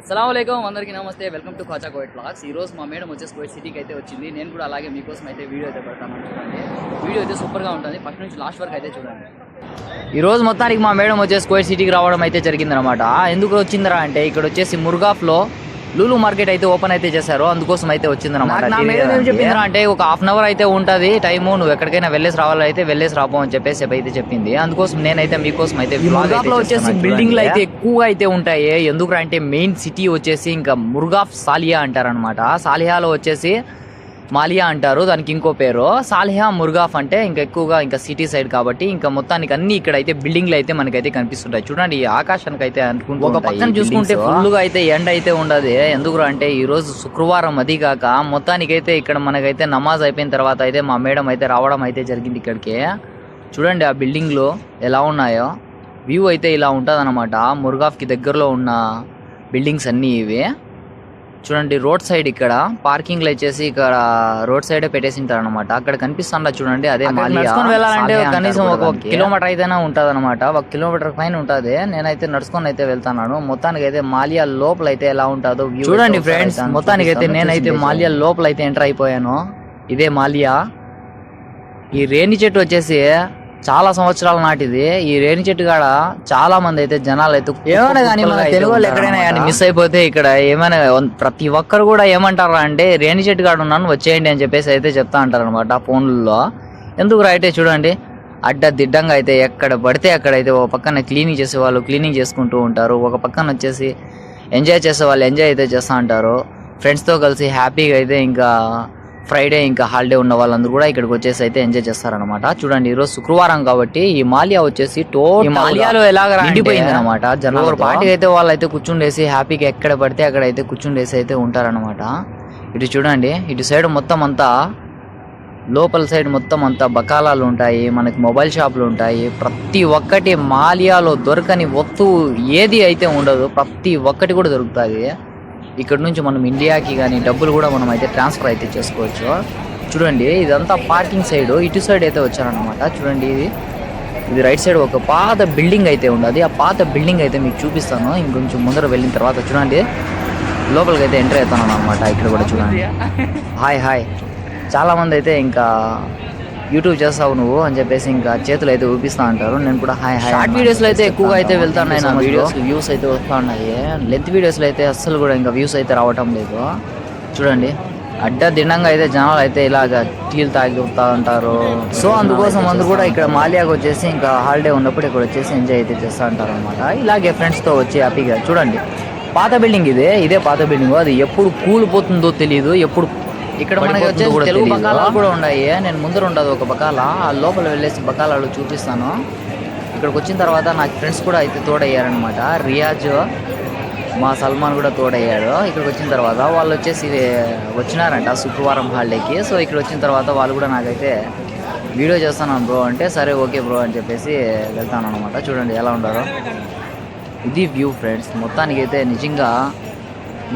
అస్సలం అందరికీ నమస్తే వెల్కమ్ టు ఖాచా కోయిట్ బ్లాగ్స్. ఈ రోజు మా మేడం వచ్చేసి కోయిట్ సిటీకి అయితే వచ్చింది. నేను కూడా అలాగే మీకోసం అయితే వీడియో అయితే పెడతాను చూడండి. వీడియో అయితే సూపర్గా ఉంటుంది. ఫస్ట్ నుంచి లాస్ట్ వరకు అయితే చూడండి. ఈ రోజు మొత్తానికి మా మేడం వచ్చేసి కోయిట్ సిటీకి రావడం అయితే జరిగిందనమాట ఎందుకు వచ్చిందిరా అంటే ఇక్కడ వచ్చేసి మురుగాఫ్లో లూలు మార్కెట్ అయితే ఓపెన్ అయితే చేశారు. అందుకోసం అయితే ఏం చెప్పిందిరా అంటే ఒక హాఫ్ అన్ అవర్ అయితే ఉంటుంది. టైము నువ్వు ఎక్కడికైనా వెళ్ళేసి రావాలైతే వెళ్ళేసి రాపో అని చెప్పేసి అయితే చెప్పింది. అందుకోసం నేనైతే మీకోసం అయితే వచ్చేసి బిల్డింగ్లు అయితే ఎక్కువగా అయితే ఉంటాయి. ఎందుకు అంటే మెయిన్ సిటీ వచ్చేసి ఇంకా మురుగాఫ్ సాలియా అంటారనమాట సాలియాలో వచ్చేసి మాలియా అంటారు దానికి ఇంకో పేరు. సాలిహా మురుగాఫ్ అంటే ఇంకా ఎక్కువగా ఇంకా సిటీ సైడ్ కాబట్టి ఇంకా మొత్తానికి అన్ని ఇక్కడ అయితే బిల్డింగ్లు అయితే మనకైతే కనిపిస్తుంటాయి. చూడండి ఈ ఆకాశానికి అయితే అనుకుంటూ ఒక పక్కన చూసుకుంటే ఫుల్గా అయితే ఎండ అయితే ఉండదు. ఎందుకు అంటే ఈ రోజు శుక్రవారం అది కాక మొత్తానికి అయితే ఇక్కడ మనకైతే నమాజ్ అయిపోయిన తర్వాత అయితే మా మేడం అయితే రావడం అయితే జరిగింది ఇక్కడికి. చూడండి ఆ బిల్డింగ్లు ఎలా ఉన్నాయో. వ్యూ అయితే ఇలా ఉంటుంది అనమాట మురుగాఫ్కి దగ్గరలో ఉన్న బిల్డింగ్స్ అన్నీ ఇవి. చూడండి రోడ్ సైడ్ ఇక్కడ పార్కింగ్ వచ్చేసి ఇక్కడ రోడ్ సైడ్ పెట్టేసి ఉంటారు అనమాట అక్కడ కనిపిస్తుందా చూడండి అదే మాలియా. నడుచుకొని వెళ్ళాలంటే కనీసం ఒక కిలోమీటర్ అయితేనే ఉంటది అనమాట ఒక కిలోమీటర్ పైన ఉంటది. నేనైతే నడుచుకొని అయితే వెళ్తున్నాను. మొత్తానికి అయితే మాలియా లోపల అయితే ఎలా ఉంటుందో చూడండి ఫ్రెండ్స్ మొత్తానికి అయితే నేనైతే మాలియా లోపల అయితే ఎంటర్ అయిపోయాను. ఇదే మాలియా. ఈ రేణి చెట్టు వచ్చేసి చాలా సంవత్సరాల నాటిది. ఈ రేణి చెట్టు కాడ చాలా మంది అయితే జనాలు అయితే ఏమైనా కానీ మన తెలుగు వాళ్ళు ఎక్కడైనా కానీ మిస్ అయిపోతే ఇక్కడ ఏమైనా ప్రతి ఒక్కరు కూడా ఏమంటారు అంటే రేణి చెట్టు కాడ ఉన్నాను వచ్చేయండి అని చెప్పేసి అయితే చెప్తా అంటారు అనమాట ఫోన్లలో ఎందుకు రైతే చూడండి. అడ్డ దిడ్డంగా అయితే ఎక్కడ పడితే అక్కడైతే ఒక పక్కన క్లీనింగ్ చేసే వాళ్ళు క్లీనింగ్ చేసుకుంటూ ఉంటారు. ఒక పక్కన వచ్చేసి ఎంజాయ్ చేసే వాళ్ళు ఎంజాయ్ అయితే చేస్తూ ఉంటారు. ఫ్రెండ్స్తో కలిసి హ్యాపీగా అయితే ఇంకా ఫ్రైడే ఇంకా హాలిడే ఉన్న వాళ్ళందరూ కూడా ఇక్కడికి వచ్చేసి అయితే ఎంజాయ్ చేస్తారనమాట చూడండి ఈరోజు శుక్రవారం కాబట్టి ఈ మాలియా వచ్చేసి టోటల్ మాలియాలో ఎలాగ నిండిపోయింది అనమాట జనవరి పార్టీకి అయితే వాళ్ళు అయితే కూర్చుండేసి హ్యాపీగా ఎక్కడ పడితే అక్కడ అయితే కూర్చుండేసి అయితే ఉంటారనమాట ఇటు చూడండి ఇటు సైడ్ మొత్తం అంతా లోపల సైడ్ మొత్తం అంతా బకాలాలు ఉంటాయి మనకి మొబైల్ షాపులు ఉంటాయి. ప్రతి ఒక్కటి మాలియాలో దొరకని వస్తువు ఏది అయితే ఉండదు ప్రతి ఒక్కటి కూడా దొరుకుతుంది ఇక్కడ నుంచి మనం ఇండియాకి కానీ డబ్బులు కూడా మనం అయితే ట్రాన్స్ఫర్ అయితే చేసుకోవచ్చు. చూడండి ఇదంతా పార్కింగ్ సైడ్ ఇటు సైడ్ అయితే వచ్చారనమాట చూడండి ఇది. ఇది రైట్ సైడ్ ఒక పాత బిల్డింగ్ అయితే ఉండదు. ఆ పాత బిల్డింగ్ అయితే మీకు చూపిస్తాను. ఇంకొంచెం ముందర వెళ్ళిన తర్వాత చూడండి. లోపలికి అయితే ఎంటర్ అవుతాను అనమాట ఇక్కడ కూడా చూడండి. Hi hi. చాలా మంది అయితే ఇంకా యూట్యూబ్ చేస్తావు నువ్వు అని చెప్పేసి ఇంకా చేతులు అయితే ఊపిస్తా అంటారు. నేను కూడా హాయ్ హాయ్ షార్ట్ వీడియోస్లో అయితే ఎక్కువగా అయితే వెళ్తున్నాయి నా వీడియోస్ వ్యూస్ అయితే వస్తూ ఉన్నాయి. లెంత్ వీడియోస్లో అయితే అస్సలు కూడా ఇంకా వ్యూస్ అయితే రావటం లేదు. చూడండి. అడ్డ దిండంగా అయితే జనాలు అయితే ఇలాగ టీలు తాగుతూ ఉంటారు. సో అందుకోసం అందరూ కూడా ఇక్కడ మాలియాకి వచ్చేసి ఇంకా హాలిడే ఉన్నప్పుడు ఇక్కడ వచ్చేసి ఎంజాయ్ అయితే చేస్తూ ఉంటారు అనమాట ఇలాగే ఫ్రెండ్స్తో వచ్చి హ్యాపీగా చూడండి. పాత బిల్డింగ్ ఇదే ఇదే పాత బిల్డింగ్ అది ఎప్పుడు కూలిపోతుందో తెలియదు ఎప్పుడు ఇక్కడ మనకి వచ్చేసి తెలుగు బకాలాలు కూడా ఉన్నాయి. నేను ముందర ఉండదు ఒక బకాల? ఆ లోపల వెళ్ళేసి బకాలాలు చూపిస్తాను. ఇక్కడికి వచ్చిన తర్వాత నాకు ఫ్రెండ్స్ కూడా అయితే తోడయ్యారనమాట రియాజ్ మా సల్మాన్ కూడా తోడయ్యాడు. ఇక్కడికి వచ్చిన తర్వాత వాళ్ళు వచ్చేసి వచ్చినారంట శుక్రవారం హాలిడేకి సో ఇక్కడ వచ్చిన తర్వాత వాళ్ళు కూడా నాకైతే వీడియో చేస్తాను బ్రో అంటే సరే ఓకే బ్రో అని చెప్పేసి వెళ్తాను అనమాట చూడండి ఎలా ఉండారో ఇది వ్యూ ఫ్రెండ్స్. మొత్తానికి అయితే నిజంగా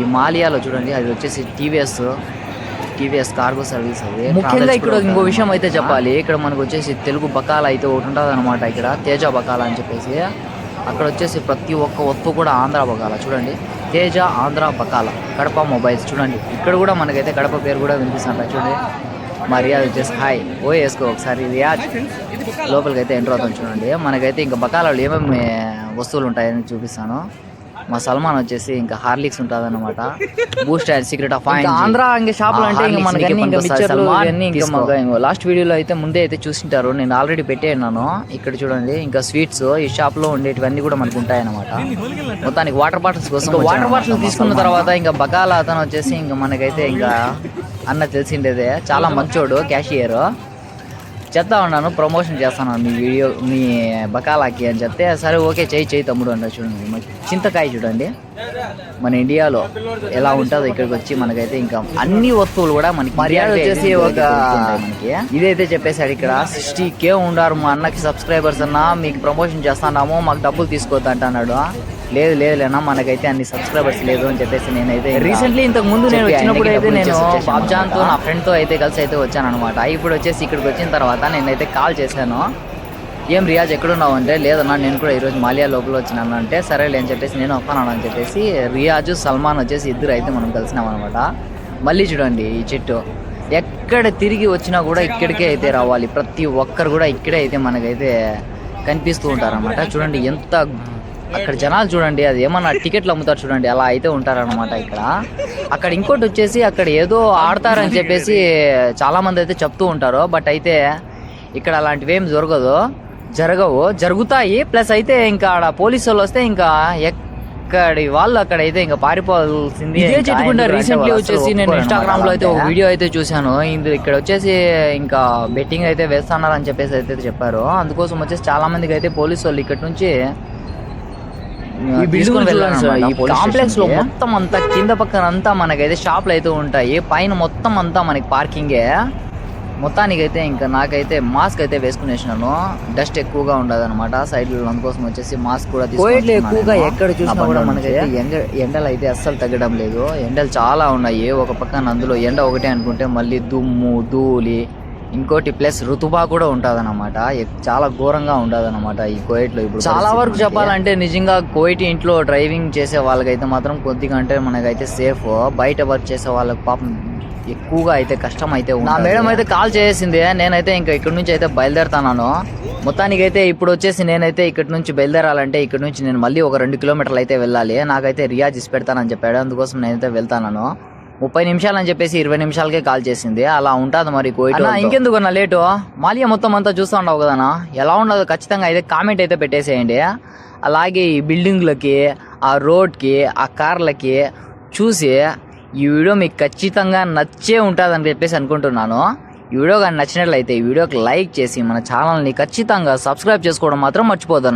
ఈ మాలియాలో చూడండి అది వచ్చేసి టీవీఎస్. టీవీఎస్ కార్గో సర్వీస్ అది ముఖ్యంగా ఇక్కడ ఇంకో విషయం అయితే చెప్పాలి. ఇక్కడ మనకు వచ్చేసి తెలుగు బకాల అయితే ఒకటి ఉంటుంది అనమాట ఇక్కడ. తేజ బకాల అని చెప్పేసి. అక్కడ వచ్చేసి ప్రతి ఒక్క వస్తువు కూడా ఆంధ్ర బకాల. చూడండి. తేజ ఆంధ్ర బకాల. కడప మొబైల్స్. చూడండి. ఇక్కడ కూడా మనకైతే కడప పేరు కూడా వినిపిస్తుంట చూడండి. మా రియాజ్ వచ్చేసి హాయ్. ఓ వేసుకో ఒకసారి రియాజ్. లోపలికి అయితే ఎంటర్ అవుతాం చూడండి. మనకైతే ఇంకా బకాలలో ఏమేమి వస్తువులు ఉంటాయని చూపిస్తాను. మా సల్మాన్ వచ్చేసి ఇంకా హార్లిక్స్ ఉంటుంది అనమాట Boost and secret of Andhra ఇంకా షాపులు అంటే ఇంకా మనకి లాస్ట్ వీడియోలో అయితే ముందే అయితే చూసింటారు. నేను ఆల్రెడీ పెట్టేన్నాను ఇక్కడ చూడండి ఇంకా స్వీట్స్ ఈ షాప్లో ఉండేటివన్నీ కూడా మనకు ఉంటాయి అనమాట మొత్తానికి వాటర్ బాటిల్స్ కోసం వాటర్ బాటిల్స్ తీసుకున్న తర్వాత ఇంకా బకాల అతను వచ్చేసి ఇంకా మనకైతే ఇంకా అన్న తెలిసిండేదే. చాలా మంచోడు క్యాషియర్ చెప్తా ఉన్నాను ప్రమోషన్ చేస్తాను మీ వీడియో మీ బకాలాకి అని చెప్తే సరే ఓకే చేయి చేయి తమ్ముడు అన్న చూడండి చింతకాయ చూడండి. మన ఇండియాలో ఎలా ఉంటుందో ఇక్కడికి వచ్చి మనకైతే ఇంకా అన్ని వస్తువులు కూడా మనకి మర్యాద వచ్చేసి ఒక మనకి. ఇదైతే చెప్పేశాడు ఇక్కడ సిక్స్టీ కే ఉండారు మా అన్నకి సబ్స్క్రైబర్స్ అన్న మీకు ప్రమోషన్ చేస్తున్నాము మాకు డబ్బులు తీసుకోవద్దు అంటున్నాడు. లేదు లేదు లేనా మనకైతే అన్ని సబ్స్క్రైబర్స్ లేదు అని చెప్పేసి నేనైతే రీసెంట్లీ ఇంతకు ముందు నేను వచ్చినప్పుడు అయితే నేను బాబ్జాన్తో నా ఫ్రెండ్తో అయితే కలిసి అయితే వచ్చాను అనమాట ఇప్పుడు వచ్చేసి ఇక్కడికి వచ్చిన తర్వాత నేనైతే కాల్ చేశాను. ఏం రియాజ్ ఎక్కడున్నావు అంటే లేదన్నా నేను కూడా ఈరోజు మాలియా లోపల వచ్చినాను అంటే సరేలే అని చెప్పేసి నేను వస్తాను అని చెప్పేసి రియాజు సల్మాన్ వచ్చేసి ఇద్దరు అయితే మనం కలిసినాం అనమాట. మళ్ళీ చూడండి ఈ చెట్టు. ఎక్కడ తిరిగి వచ్చినా కూడా ఇక్కడికే అయితే రావాలి. ప్రతి ఒక్కరు కూడా ఇక్కడే అయితే మనకైతే కనిపిస్తూ ఉంటారన్నమాట. చూడండి ఎంత అక్కడ జనాలు చూడండి అది ఏమన్నా టికెట్లు అమ్ముతారు చూడండి అలా అయితే ఉంటారన్నమాట ఇక్కడ. అక్కడ ఇంకోటి వచ్చేసి అక్కడ ఏదో ఆడతారని చెప్పేసి చాలా మంది అయితే చెప్తూ ఉంటారు బట్ అయితే ఇక్కడ అలాంటివి ఏం జరగదు. జరగవు జరుగుతాయి. ప్లస్ అయితే ఇంకా ఆడ పోలీసు వాళ్ళు వస్తే ఇంకా ఎక్కడి వాళ్ళు అక్కడ అయితే ఇంకా పారిపోవాల్సింది ఇదే చెట్టుకుండా రీసెంట్లీ వచ్చేసి నేను ఇన్స్టాగ్రామ్లో అయితే ఒక వీడియో అయితే చూశాను. ఇందు ఇక్కడ వచ్చేసి ఇంకా బెట్టింగ్ అయితే వేస్తున్నారు అని చెప్పేసి అయితే చెప్పారు. అందుకోసం వచ్చేసి చాలా మందికి అయితే పోలీసు వాళ్ళు ఇక్కడ నుంచి ఈ బిల్డింగ్ ఈ కాంప్లెక్స్లో మొత్తం అంతా కింద పక్కన అంతా మనకైతే షాపులు అయితే ఉంటాయి. పైన మొత్తం అంతా మనకి పార్కింగే మొత్తానికి అయితే ఇంకా నాకైతే మాస్క్ అయితే వేసుకునేసినాను డస్ట్ ఎక్కువగా ఉండదు అనమాట సైడ్ అందుకోసం వచ్చేసి మాస్క్ కూడా ఎక్కువగా ఎక్కడ చూసినా కూడా మనకైతే ఎండ ఎండలు అయితే అస్సలు తగ్గడం లేదు. ఎండలు చాలా ఉన్నాయి. ఒక పక్కన అందులో ఎండ ఒకటే అనుకుంటే మళ్ళీ దుమ్ము ధూళి ఇంకోటి ప్లస్ ఋతుబా కూడా ఉంటదన్నమాట. చాలా ఘోరంగా ఉండదన్నమాట ఈ కోయిట్లో ఇప్పుడు చాలా వరకు చెప్పాలంటే నిజంగా కోయిట్ ఇంట్లో డ్రైవింగ్ చేసే వాళ్ళకైతే మాత్రం కొద్దిగా అంటే మనకైతే సేఫ్. బయట వర్క్ చేసే వాళ్ళకి పాపం ఎక్కువగా అయితే కష్టం అయితే నా మేడం అయితే కాల్ చేసింది నేనైతే ఇంకా ఇక్కడ నుంచి అయితే బయలుదేరుతాను మొత్తానికి అయితే ఇప్పుడు వచ్చేసి నేనైతే ఇక్కడ నుంచి బయలుదేరాలంటే ఇక్కడ నుంచి నేను మళ్ళీ ఒక రెండు కిలోమీటర్లు అయితే వెళ్ళాలి. నాకైతే రియాజ్ ఇసి పెడతానని చెప్పాడు అందుకోసం నేనైతే వెళ్తాను ముప్పై నిమిషాలు అని చెప్పేసి ఇరవై నిమిషాలకే కాల్ చేసింది. అలా ఉంటుంది మరి కోయిట్ ఇంకెందుకు అన్న లేటు? మాలియా మొత్తం అంతా చూస్తూ ఉండవు కదనా ఎలా ఉండదు ఖచ్చితంగా అయితే కామెంట్ అయితే పెట్టేసేయండి. అలాగే ఈ బిల్డింగ్లకి ఆ రోడ్కి ఆ కార్లకి చూసి ఈ వీడియో మీకు ఖచ్చితంగా నచ్చే ఉంటుందని చెప్పేసి అనుకుంటున్నాను. ఈ వీడియో కానీ నచ్చినట్లయితే ఈ వీడియోకి లైక్ చేసి మన ఛానల్ని ఖచ్చితంగా సబ్స్క్రైబ్ చేసుకోవడం మాత్రం మర్చిపోతాను